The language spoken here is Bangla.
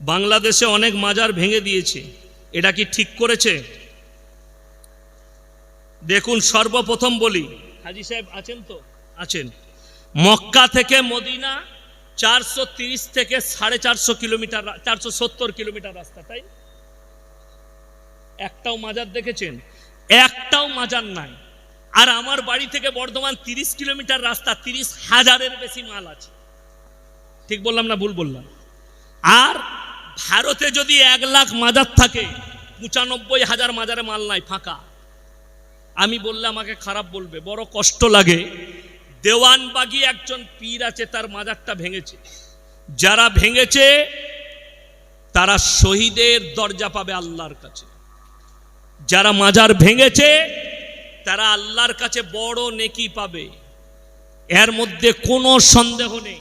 বাংলাদেশে অনেক মাজার ভেঙে দিয়েছে। এটা কি ঠিক করেছে? দেখুন, সর্বপ্রথম বলি, হাজি সাহেব আছেন তো? আছেন। মক্কা থেকে মদিনা চারশো থেকে সাড়ে চারশো কিলোমিটার চারশো সত্তর কিলোমিটার রাস্তা, তাই? একটাও মাজার দেখেছেন? একটাও মাজার নাই। আর আমার বাড়ি থেকে বর্ধমান তিরিশ কিলোমিটার রাস্তা, তিরিশ হাজারের বেশি মাল আছে। ঠিক বললাম না ভুল বললাম? ভারতে যদি এক লাখ মাজার থাকে, পঁচানব্বই হাজার মাজারে মাল নাই, ফাঁকা। আমি বললে আমাকে খারাপ বলবে, বড় কষ্ট লাগে। দেওয়ানবাগি একজন পীর আছে, তার মাজারটা ভেঙেছে। যারা ভেঙেছে, তারা শহীদের দরজা পাবে আল্লাহর কাছে। যারা মাজার ভেঙেছে, তারা আল্লাহর কাছে বড় নেকি পাবে। এর মধ্যে কোনো সন্দেহ নেই।